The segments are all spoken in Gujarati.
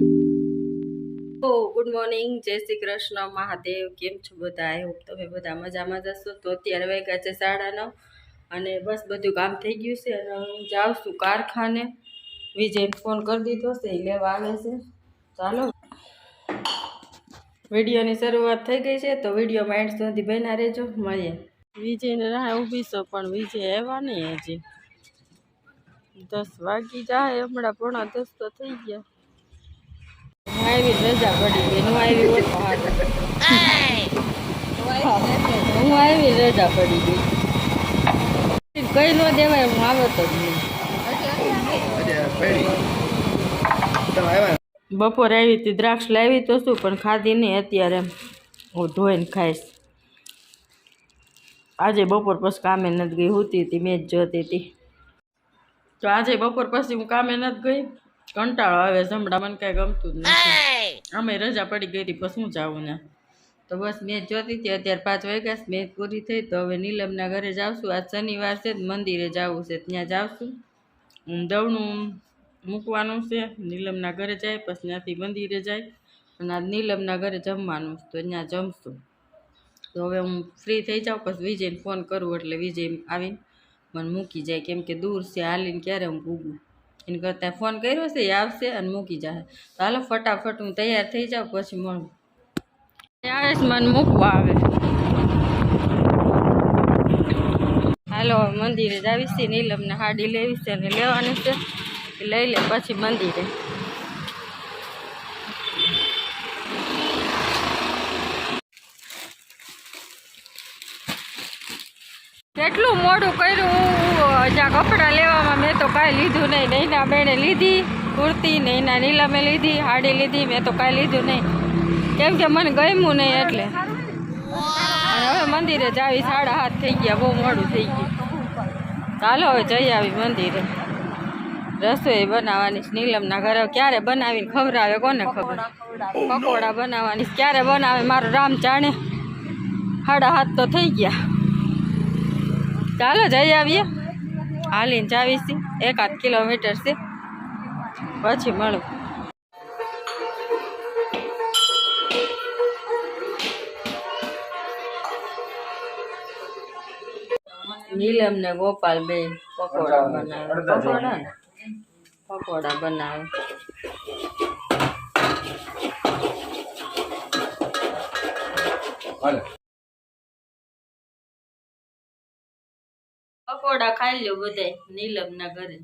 ઓ, ગુડ મોર્નિંગ. જય શ્રી કૃષ્ણ. મહાદેવ, કેમ છો બધા? આઈ હોપ તમે બધા મજામાં જશો તો અત્યારે વાગ્યા છે સાડા નવ અને બસ બધું કામ થઈ ગયું છે અને હું જાઉં છું કારખાને. વિજયને ફોન કરી દીધો છે. એ લેવા આવે છે. ચાલો. વિડીયોની શરૂઆત થઈ ગઈ છે. તો વિડીયોમાં એન્ડ સુધી બહેના રહેજો. મળીએ. વિજયને રાહ ઊભી છો, પણ વિજય આવ્યા નહીં હજી. દસ વાગી જાય હમણાં, પોણા દસ તો થઈ ગયા. હું આવી રજા પડી ગઈ હું આવી. હું આવી રજા પડી ગઈ. કઈ ન દેવાય હું આવત જ નહીં. બપોર આવી હતી દ્રાક્ષ લાવી તો શું પણ ખાધી નહીં અત્યારે હું ધોઈને ખાઈશ. આજે બપોર પછી કામે નથી ગઈ હોતી હતી મેં જ જોતી હતી. તો આજે બપોર પછી હું કામે નથી ગઈ કંટાળો આવે છે મને કાંઈ ગમતું જ નથી. અમે રજા પડી ગઈ હતી પછી હું જાઉં ને? તો બસ મેચ જોતી હતી અત્યારે પાંચ વાગ્યા મેચ પૂરી થઈ તો હવે નીલમના ઘરે જાવશું આજ શનિવાર છે મંદિરે જવું છે ત્યાં જાવશું હું દવણું મૂકવાનું છે નીલમના ઘરે જાય પછી ત્યાંથી મંદિરે જાય. અને આજ નીલમના ઘરે જમવાનું છે, તો ત્યાં જમશું. તો હવે હું ફ્રી થઈ જાઉં પછી વિજયને ફોન કરું એટલે વિજય આવીને મને મૂકી જાય કેમ કે દૂર છે હાલીને ક્યારે હું પૂગું એની કરતાં ફોન કર્યો છે, એ આવશે અને મૂકી જશે તો હાલો, ફટાફટ હું તૈયાર થઈ જાઉં, પછી મળું આવે છે મને મૂકવા આવે. હાલો, મંદિરે જ આવીશ નીલમને હાડી લેવી છે અને લેવાની છે લઈ લે, પછી મંદિરે. કેટલું મોડું કર્યું. હું કપડાં લેવામાં મેં તો કાંઈ લીધું નહીં. નૈના બેને લીધી, કુર્તી, નૈના નીલમે લીધી, હાડી લીધી, મેં તો કાંઈ લીધું નહીં. કેમ કે મને ગમ્યું નહીં એટલે. હવે મંદિરે જ આવી, સાડા હાથ થઈ ગયા, બહુ મોડું થઈ ગયું. ચાલો હવે જઈ આવી મંદિરે. રસોઈ બનાવવાની નીલમના ઘરે ક્યારે બનાવીને ખવડાવે કોને ખબર? પકોડા બનાવવાની ક્યારે બનાવે? મારું રામ જાણે. સાડા હાથ તો થઈ ગયા. ચાલો જઈ આવીએ. હાલીને જાવીશી એકાદ કિલોમીટર છે. પછી મળું. નીલમ ને ગોપાલ બે પકોડા બનાવે. પકોડા ને? પકોડા બનાવે. પકોડા ખાઈ લ્યો બધાય નીલમ ના ઘરે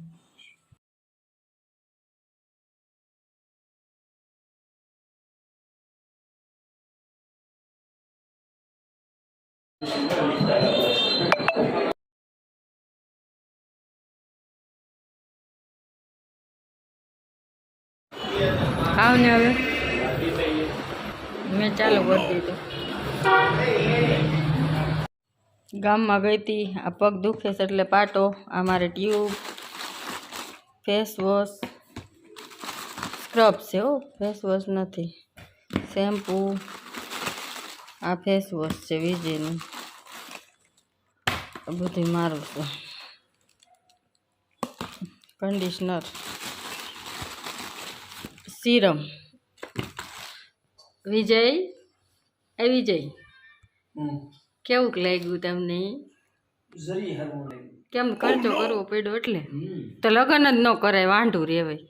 આવ ને હવે મેં ચાલુ કરી દીધું ગામમાં ગઈ હતી. આ પગ દુખે છે એટલે પાટો, આ મારે ટ્યુબ ફેસ વોશ સ્ક્રબ છે હો. ફેસ વોશ નથી. શેમ્પૂ આ ફેસ વોશ છે વિજયનું આ બધું મારું છે. Conditioner serum Vijay? એ વિજય? કેવું લાગ્યું તમને? કેમ ખર્ચો કરવો પડ્યો એટલે. તો લગ્ન જ ન કરાય વાંઢું રેવાય